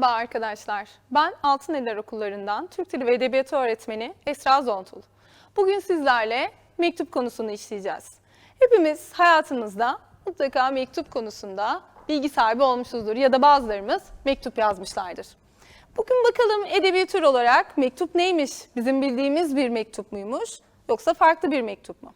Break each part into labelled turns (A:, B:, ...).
A: Merhaba arkadaşlar. Ben Altıneler Okullarından Türk Dili ve Edebiyatı öğretmeni Esra Zontul. Bugün sizlerle mektup konusunu işleyeceğiz. Hepimiz hayatımızda mutlaka mektup konusunda bilgi sahibi olmuşuzdur ya da bazılarımız mektup yazmışlardır. Bugün bakalım edebi tür olarak mektup neymiş? Bizim bildiğimiz bir mektup muymuş yoksa farklı bir mektup mu?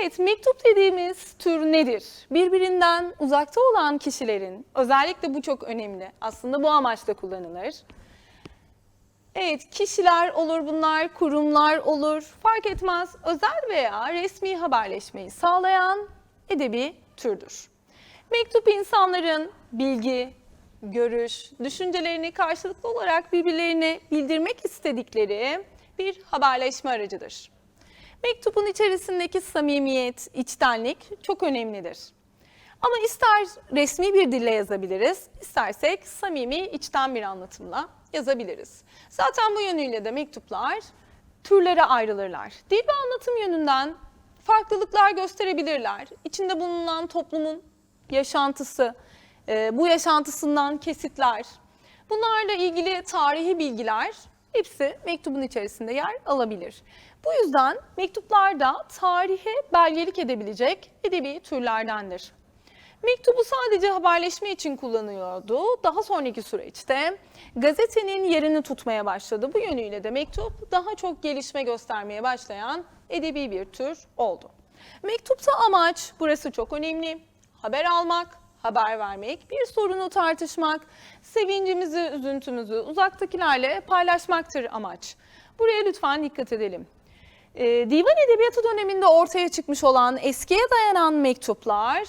A: Evet, mektup dediğimiz tür nedir? Birbirinden uzakta olan kişilerin, özellikle bu çok önemli, aslında bu amaçla kullanılır. Evet, kişiler olur bunlar, kurumlar olur, fark etmez. Özel veya resmi haberleşmeyi sağlayan edebi türdür. Mektup insanların bilgi, görüş, düşüncelerini karşılıklı olarak birbirlerine bildirmek istedikleri bir haberleşme aracıdır. Mektubun içerisindeki samimiyet, içtenlik çok önemlidir. Ama ister resmi bir dille yazabiliriz, istersek samimi, içten bir anlatımla yazabiliriz. Zaten bu yönüyle de mektuplar türlere ayrılırlar. Dil ve anlatım yönünden farklılıklar gösterebilirler. İçinde bulunan toplumun yaşantısı, e, bu yaşantısından kesitler, bunlarla ilgili tarihi bilgiler hepsi mektubun içerisinde yer alabilir. Bu yüzden mektuplar da tarihe belgelik edebilecek edebi türlerdendir. Mektubu sadece haberleşme için kullanıyordu. Daha sonraki süreçte gazetenin yerini tutmaya başladı. Bu yönüyle de mektup daha çok gelişme göstermeye başlayan edebi bir tür oldu. Mektupta amaç, burası çok önemli, haber almak, haber vermek, bir sorunu tartışmak, sevincimizi, üzüntümüzü uzaktakilerle paylaşmaktır amaç. Buraya lütfen dikkat edelim. Ee, Divan Edebiyatı döneminde ortaya çıkmış olan eskiye dayanan mektuplar,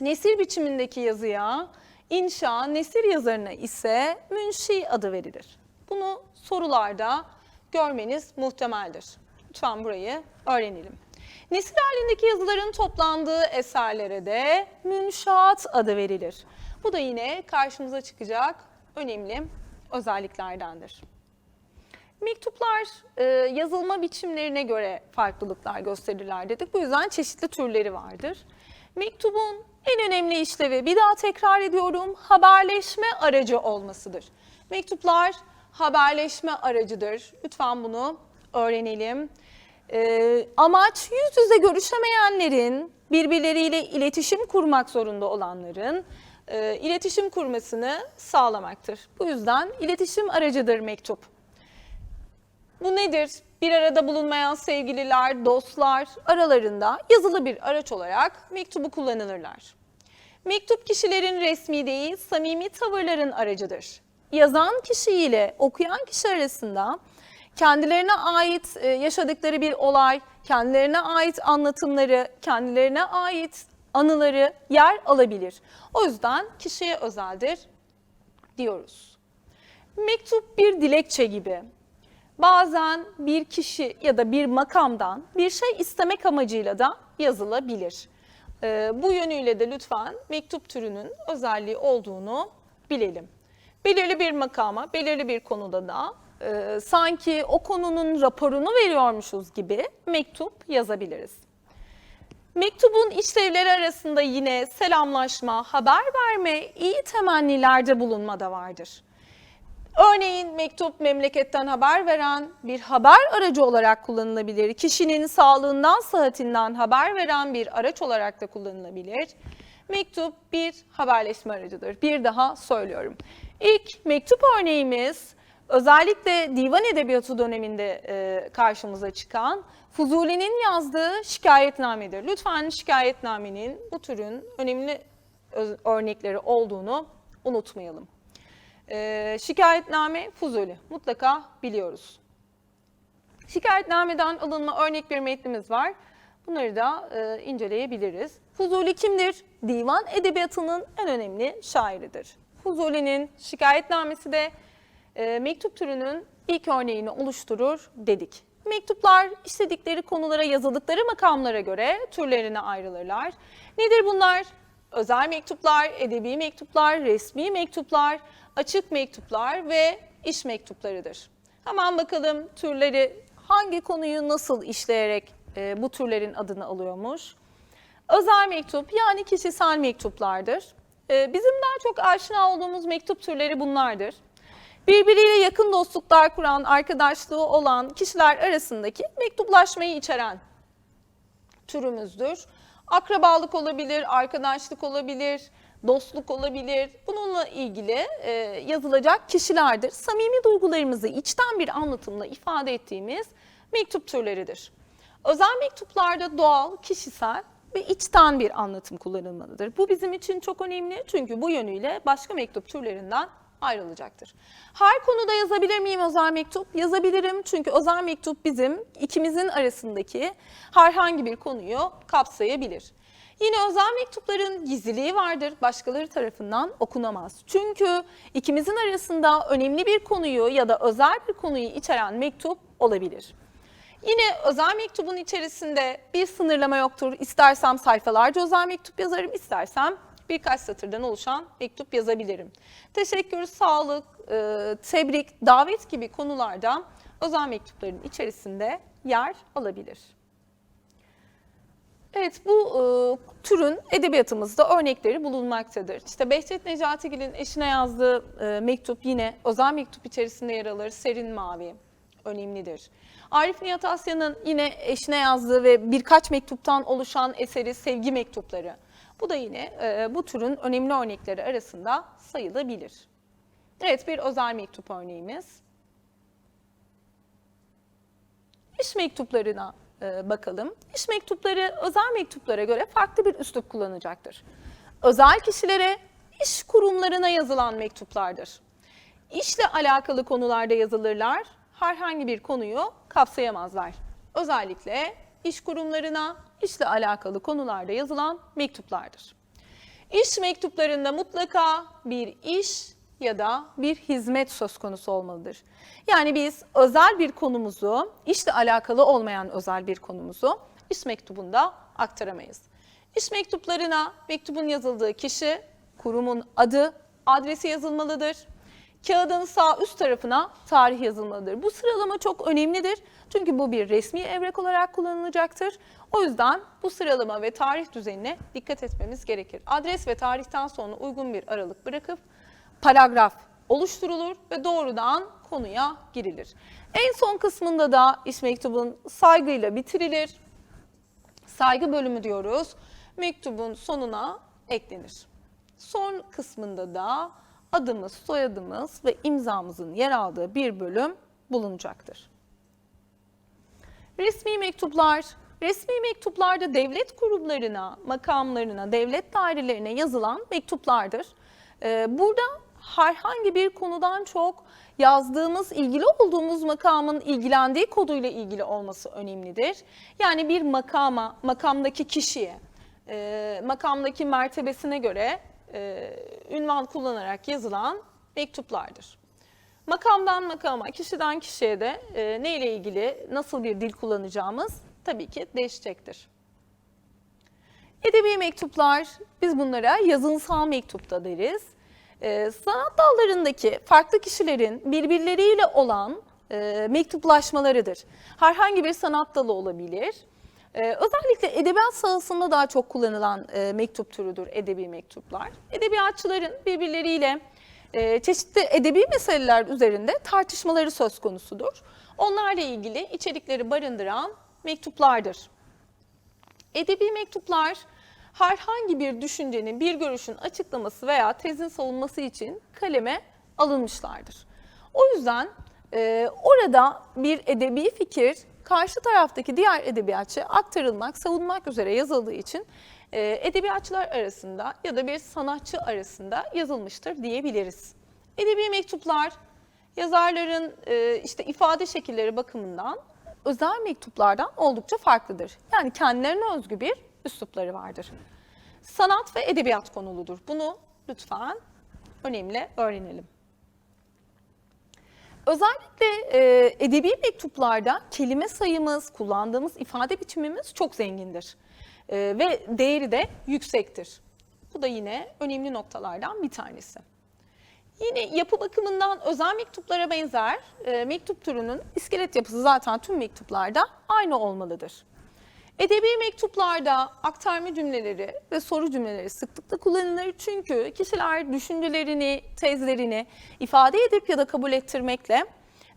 A: nesir biçimindeki yazıya, inşa, nesir yazarına ise münşi adı verilir. Bunu sorularda görmeniz muhtemeldir. Lütfen burayı öğrenelim. Nesir halindeki yazıların toplandığı eserlere de münşaat adı verilir. Bu da yine karşımıza çıkacak önemli özelliklerdendir. Mektuplar e, yazılma biçimlerine göre farklılıklar gösterirler dedik. Bu yüzden çeşitli türleri vardır. Mektubun en önemli işlevi, bir daha tekrar ediyorum, haberleşme aracı olmasıdır. Mektuplar haberleşme aracıdır. Lütfen bunu öğrenelim. E, amaç yüz yüze görüşemeyenlerin, birbirleriyle iletişim kurmak zorunda olanların e, iletişim kurmasını sağlamaktır. Bu yüzden iletişim aracıdır mektup. Bu nedir? Bir arada bulunmayan sevgililer, dostlar aralarında yazılı bir araç olarak mektubu kullanılırlar. Mektup kişilerin resmi değil, samimi tavırların aracıdır. Yazan kişi ile okuyan kişi arasında kendilerine ait e, yaşadıkları bir olay, kendilerine ait anlatımları, kendilerine ait anıları yer alabilir. O yüzden kişiye özeldir diyoruz. Mektup bir dilekçe gibi. Bazen bir kişi ya da bir makamdan bir şey istemek amacıyla da yazılabilir. Ee, bu yönüyle de lütfen mektup türünün özelliği olduğunu bilelim. Belirli bir makama, belirli bir konuda da e, sanki o konunun raporunu veriyormuşuz gibi mektup yazabiliriz. Mektubun işlevleri arasında yine selamlaşma, haber verme, iyi temennilerde bulunma da vardır. Örneğin mektup memleketten haber veren bir haber aracı olarak kullanılabilir. Kişinin sağlığından, sıhhatinden haber veren bir araç olarak da kullanılabilir. Mektup bir haberleşme aracıdır. Bir daha söylüyorum. İlk mektup örneğimiz özellikle divan edebiyatı döneminde e, karşımıza çıkan Fuzuli'nin yazdığı şikayetnamedir. Lütfen şikayetnamenin bu türün önemli örnekleri olduğunu unutmayalım. E, şikayetname Fuzuli mutlaka biliyoruz. Şikayetnameden alınma örnek bir metnimiz var. Bunları da e, inceleyebiliriz. Fuzuli kimdir? Divan edebiyatının en önemli şairidir. Fuzuli'nin şikayetnamesi de e, mektup türünün ilk örneğini oluşturur dedik. Mektuplar istedikleri konulara yazıldıkları makamlara göre türlerine ayrılırlar. Nedir bunlar? Özel mektuplar, edebi mektuplar, resmi mektuplar, açık mektuplar ve iş mektuplarıdır. Hemen bakalım türleri hangi konuyu nasıl işleyerek e, bu türlerin adını alıyormuş. Özel mektup yani kişisel mektuplardır. Ee, bizim daha çok aşina olduğumuz mektup türleri bunlardır. Birbiriyle yakın dostluklar kuran, arkadaşlığı olan kişiler arasındaki mektuplaşmayı içeren türümüzdür. Akrabalık olabilir, arkadaşlık olabilir, dostluk olabilir. Bununla ilgili e, yazılacak kişilerdir. Samimi duygularımızı içten bir anlatımla ifade ettiğimiz mektup türleridir. Özel mektuplarda doğal, kişisel ve içten bir anlatım kullanılmalıdır. Bu bizim için çok önemli çünkü bu yönüyle başka mektup türlerinden ayrılacaktır. Her konuda yazabilir miyim özel mektup? Yazabilirim çünkü özel mektup bizim ikimizin arasındaki herhangi bir konuyu kapsayabilir. Yine özel mektupların gizliliği vardır, başkaları tarafından okunamaz. Çünkü ikimizin arasında önemli bir konuyu ya da özel bir konuyu içeren mektup olabilir. Yine özel mektubun içerisinde bir sınırlama yoktur. İstersem sayfalarca özel mektup yazarım, istersem birkaç satırdan oluşan mektup yazabilirim. Teşekkür, sağlık, e, tebrik, davet gibi konularda özel mektupların içerisinde yer alabilir. Evet bu e, türün edebiyatımızda örnekleri bulunmaktadır. İşte Behçet Necatigil'in eşine yazdığı e, mektup yine özel mektup içerisinde yer alır. Serin Mavi önemlidir. Arif Nihat Asya'nın yine eşine yazdığı ve birkaç mektuptan oluşan eseri Sevgi Mektupları. Bu da yine e, bu türün önemli örnekleri arasında sayılabilir. Evet bir özel mektup örneğimiz. İş mektuplarına e, bakalım. İş mektupları özel mektuplara göre farklı bir üslup kullanacaktır. Özel kişilere, iş kurumlarına yazılan mektuplardır. İşle alakalı konularda yazılırlar, herhangi bir konuyu kapsayamazlar. Özellikle iş kurumlarına, işle alakalı konularda yazılan mektuplardır. İş mektuplarında mutlaka bir iş ya da bir hizmet söz konusu olmalıdır. Yani biz özel bir konumuzu, işle alakalı olmayan özel bir konumuzu iş mektubunda aktaramayız. İş mektuplarına mektubun yazıldığı kişi, kurumun adı, adresi yazılmalıdır. Kağıdın sağ üst tarafına tarih yazılmalıdır. Bu sıralama çok önemlidir. Çünkü bu bir resmi evrak olarak kullanılacaktır. O yüzden bu sıralama ve tarih düzenine dikkat etmemiz gerekir. Adres ve tarihten sonra uygun bir aralık bırakıp paragraf oluşturulur ve doğrudan konuya girilir. En son kısmında da iş mektubun saygıyla bitirilir. Saygı bölümü diyoruz. Mektubun sonuna eklenir. Son kısmında da adımız, soyadımız ve imzamızın yer aldığı bir bölüm bulunacaktır. Resmi mektuplar, resmi mektuplarda devlet kurumlarına, makamlarına, devlet dairelerine yazılan mektuplardır. Ee, Burada herhangi bir konudan çok yazdığımız, ilgili olduğumuz makamın ilgilendiği koduyla ilgili olması önemlidir. Yani bir makama, makamdaki kişiye, e, makamdaki mertebesine göre e, ünvan kullanarak yazılan mektuplardır. Makamdan makama, kişiden kişiye de e, ne ile ilgili nasıl bir dil kullanacağımız tabii ki değişecektir. Edebi mektuplar, biz bunlara yazınsal mektup da deriz. Ee, sanat dallarındaki farklı kişilerin birbirleriyle olan e, mektuplaşmalarıdır. Herhangi bir sanat dalı olabilir. Ee, özellikle edebiyat sahasında daha çok kullanılan e, mektup türüdür edebi mektuplar. Edebiyatçıların birbirleriyle e, çeşitli edebi meseleler üzerinde tartışmaları söz konusudur. Onlarla ilgili içerikleri barındıran mektuplardır. Edebi mektuplar herhangi bir düşüncenin, bir görüşün açıklaması veya tezin savunması için kaleme alınmışlardır. O yüzden e, orada bir edebi fikir karşı taraftaki diğer edebiyatçıya aktarılmak, savunmak üzere yazıldığı için e, edebiyatçılar arasında ya da bir sanatçı arasında yazılmıştır diyebiliriz. Edebi mektuplar yazarların e, işte ifade şekilleri bakımından özel mektuplardan oldukça farklıdır. Yani kendilerine özgü bir üslupları vardır. Sanat ve edebiyat konuludur. Bunu lütfen önemli öğrenelim. Özellikle e, edebi mektuplarda kelime sayımız, kullandığımız ifade biçimimiz çok zengindir. E, ve değeri de yüksektir. Bu da yine önemli noktalardan bir tanesi. Yine yapı bakımından özel mektuplara benzer e, mektup türünün iskelet yapısı zaten tüm mektuplarda aynı olmalıdır. Edebi mektuplarda aktarma cümleleri ve soru cümleleri sıklıkla kullanılır. Çünkü kişiler düşüncelerini, tezlerini ifade edip ya da kabul ettirmekle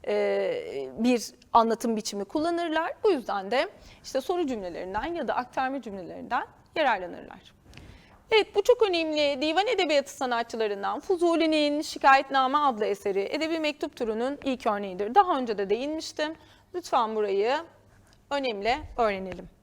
A: e, bir anlatım biçimi kullanırlar. Bu yüzden de işte soru cümlelerinden ya da aktarma cümlelerinden yararlanırlar. Evet bu çok önemli. Divan Edebiyatı sanatçılarından Fuzuli'nin Şikayetname adlı eseri edebi mektup türünün ilk örneğidir. Daha önce de değinmiştim. Lütfen burayı önemli öğrenelim.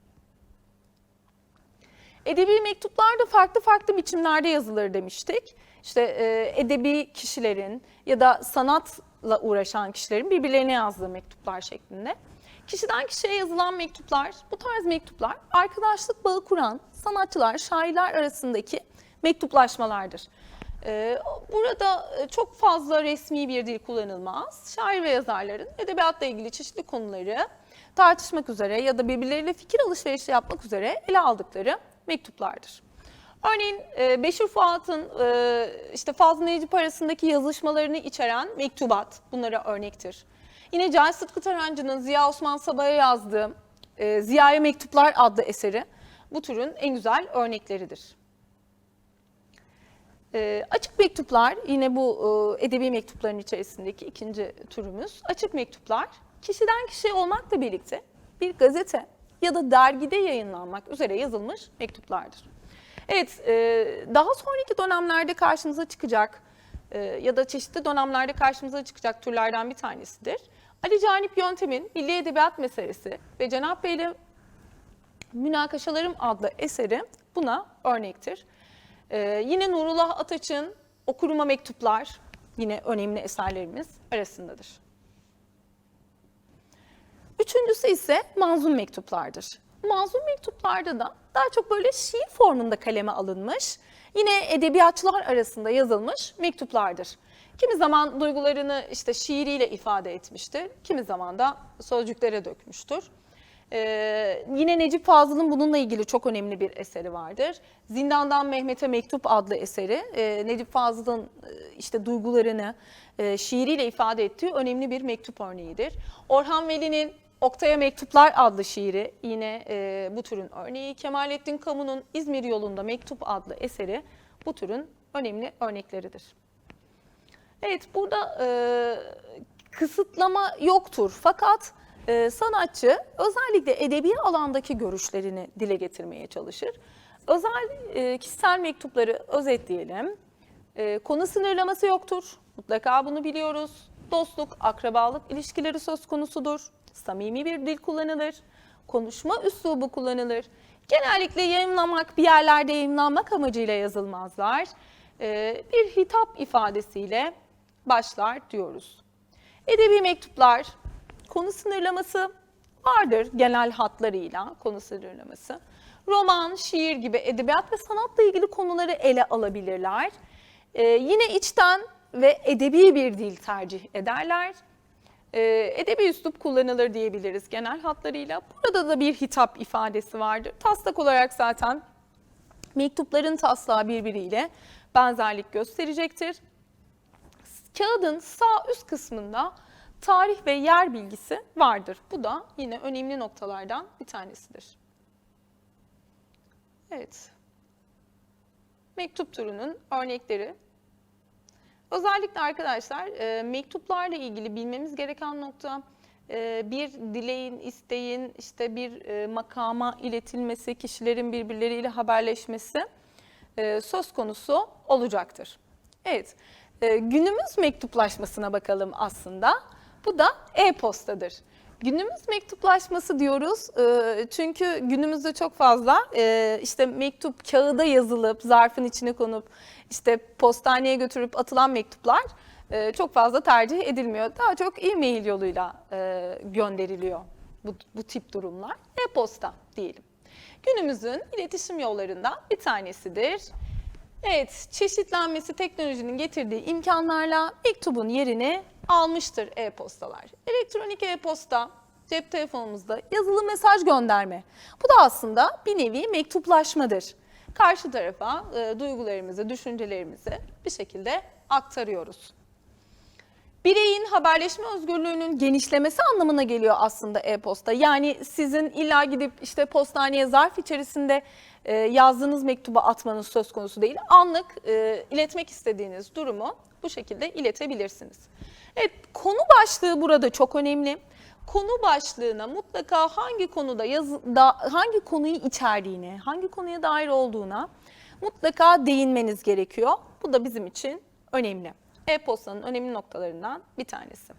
A: Edebi mektuplar da farklı farklı biçimlerde yazılır demiştik. İşte e, edebi kişilerin ya da sanatla uğraşan kişilerin birbirlerine yazdığı mektuplar şeklinde. Kişiden kişiye yazılan mektuplar, bu tarz mektuplar arkadaşlık bağı kuran sanatçılar, şairler arasındaki mektuplaşmalardır. Ee, burada e, çok fazla resmi bir dil kullanılmaz. Şair ve yazarların edebiyatla ilgili çeşitli konuları tartışmak üzere ya da birbirleriyle fikir alışverişi yapmak üzere ele aldıkları mektuplardır. Örneğin e, Beşir Fuat'ın e, işte Fazıl Necip arasındaki yazışmalarını içeren mektubat bunlara örnektir. Yine Cahit Sıtkı Tarancı'nın Ziya Osman Sabah'a yazdığı e, Ziya'ya Mektuplar adlı eseri bu türün en güzel örnekleridir. Açık mektuplar yine bu edebi mektupların içerisindeki ikinci türümüz. Açık mektuplar kişiden kişiye olmakla birlikte bir gazete ya da dergide yayınlanmak üzere yazılmış mektuplardır. Evet, e, daha sonraki dönemlerde karşımıza çıkacak e, ya da çeşitli dönemlerde karşımıza çıkacak türlerden bir tanesidir. Ali Canip Yöntem'in Milli Edebiyat Meselesi ve Cenap Bey'le Münakaşalarım adlı eseri buna örnektir. Ee, yine Nurullah Ataç'ın Okuruma Mektuplar yine önemli eserlerimiz arasındadır. Üçüncüsü ise manzum mektuplardır. Manzum mektuplarda da daha çok böyle şiir formunda kaleme alınmış, yine edebiyatçılar arasında yazılmış mektuplardır. Kimi zaman duygularını işte şiiriyle ifade etmiştir, kimi zaman da sözcüklere dökmüştür. Ee, yine Necip Fazıl'ın bununla ilgili çok önemli bir eseri vardır. Zindandan Mehmet'e Mektup adlı eseri e, Necip Fazıl'ın e, işte duygularını e, şiiriyle ifade ettiği önemli bir mektup örneğidir. Orhan Veli'nin Oktay'a Mektuplar adlı şiiri yine e, bu türün örneği. Kemalettin Kamu'nun İzmir yolunda Mektup adlı eseri bu türün önemli örnekleridir. Evet burada e, kısıtlama yoktur fakat e, sanatçı özellikle edebi alandaki görüşlerini dile getirmeye çalışır. Özel e, kişisel mektupları özetleyelim. E, konu sınırlaması yoktur. Mutlaka bunu biliyoruz. Dostluk, akrabalık ilişkileri söz konusudur. Samimi bir dil kullanılır. Konuşma üslubu kullanılır. Genellikle yayınlamak, bir yerlerde yayınlanmak amacıyla yazılmazlar. E, bir hitap ifadesiyle başlar diyoruz. Edebi mektuplar konu sınırlaması vardır genel hatlarıyla konu sınırlaması. Roman, şiir gibi edebiyat ve sanatla ilgili konuları ele alabilirler. Ee, yine içten ve edebi bir dil tercih ederler. Ee, edebi üslup kullanılır diyebiliriz genel hatlarıyla. Burada da bir hitap ifadesi vardır. Taslak olarak zaten mektupların taslağı birbiriyle benzerlik gösterecektir. Kağıdın sağ üst kısmında tarih ve yer bilgisi vardır. Bu da yine önemli noktalardan bir tanesidir. Evet. Mektup türünün örnekleri. Özellikle arkadaşlar e, mektuplarla ilgili bilmemiz gereken nokta e, bir dileğin, isteğin işte bir e, makama iletilmesi, kişilerin birbirleriyle haberleşmesi e, söz konusu olacaktır. Evet, e, günümüz mektuplaşmasına bakalım aslında. Bu da e-postadır. Günümüz mektuplaşması diyoruz e, çünkü günümüzde çok fazla e, işte mektup kağıda yazılıp zarfın içine konup işte postaneye götürüp atılan mektuplar e, çok fazla tercih edilmiyor. Daha çok e-mail yoluyla gönderiliyor bu, bu tip durumlar. E-posta diyelim. Günümüzün iletişim yollarından bir tanesidir. Evet, çeşitlenmesi teknolojinin getirdiği imkanlarla mektubun yerini almıştır e-postalar. Elektronik e-posta cep telefonumuzda yazılı mesaj gönderme. Bu da aslında bir nevi mektuplaşmadır. Karşı tarafa e, duygularımızı, düşüncelerimizi bir şekilde aktarıyoruz. Bireyin haberleşme özgürlüğünün genişlemesi anlamına geliyor aslında e-posta. Yani sizin illa gidip işte postaneye zarf içerisinde e, yazdığınız mektubu atmanız söz konusu değil. Anlık e, iletmek istediğiniz durumu bu şekilde iletebilirsiniz. Evet, konu başlığı burada çok önemli. Konu başlığına mutlaka hangi konuda yazı, da, hangi konuyu içerdiğine, hangi konuya dair olduğuna mutlaka değinmeniz gerekiyor. Bu da bizim için önemli. E-postanın önemli noktalarından bir tanesi.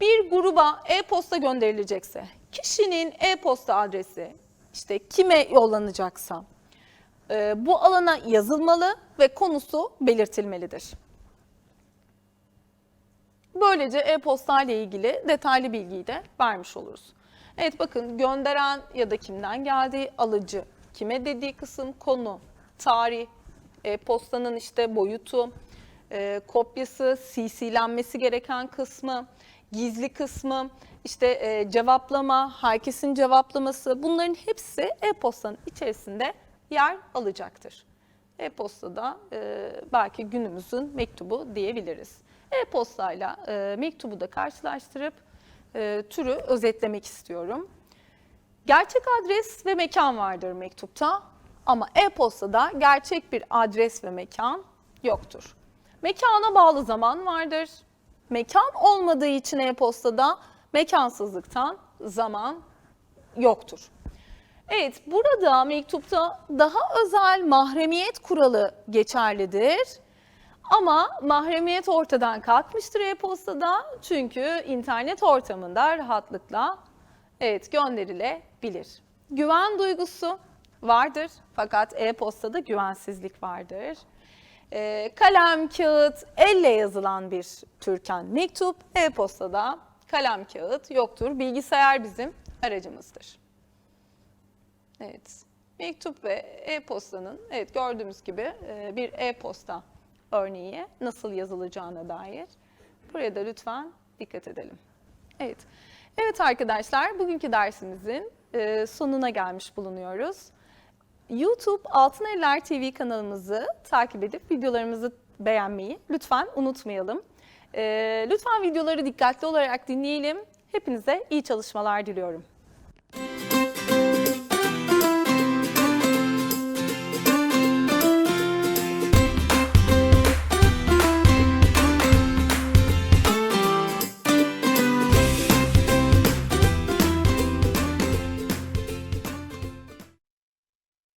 A: Bir gruba e-posta gönderilecekse, kişinin e-posta adresi işte kime yollanacaksa e, bu alana yazılmalı ve konusu belirtilmelidir. Böylece e-posta ile ilgili detaylı bilgiyi de vermiş oluruz. Evet bakın gönderen ya da kimden geldiği, alıcı, kime dediği kısım, konu, tarih, e-postanın işte boyutu, e, kopyası, CC'lenmesi gereken kısmı, gizli kısmı, işte e, cevaplama, herkesin cevaplaması bunların hepsi e-postanın içerisinde yer alacaktır. E-postada e, belki günümüzün mektubu diyebiliriz. E-postayla e, mektubu da karşılaştırıp e, türü özetlemek istiyorum. Gerçek adres ve mekan vardır mektupta ama e-postada gerçek bir adres ve mekan yoktur. Mekana bağlı zaman vardır. Mekan olmadığı için e-postada mekansızlıktan zaman yoktur. Evet, burada mektupta daha özel mahremiyet kuralı geçerlidir. Ama mahremiyet ortadan kalkmıştır e-postada çünkü internet ortamında rahatlıkla evet gönderilebilir. Güven duygusu vardır fakat e-postada güvensizlik vardır. Ee, kalem, kağıt, elle yazılan bir türken mektup, e-postada kalem, kağıt yoktur. Bilgisayar bizim aracımızdır. Evet, mektup ve e-postanın evet gördüğümüz gibi e, bir e-posta örneği nasıl yazılacağına dair. Buraya da lütfen dikkat edelim. Evet, evet arkadaşlar bugünkü dersimizin e, sonuna gelmiş bulunuyoruz. YouTube Altın Eller TV kanalımızı takip edip videolarımızı beğenmeyi lütfen unutmayalım. E, lütfen videoları dikkatli olarak dinleyelim. Hepinize iyi çalışmalar diliyorum.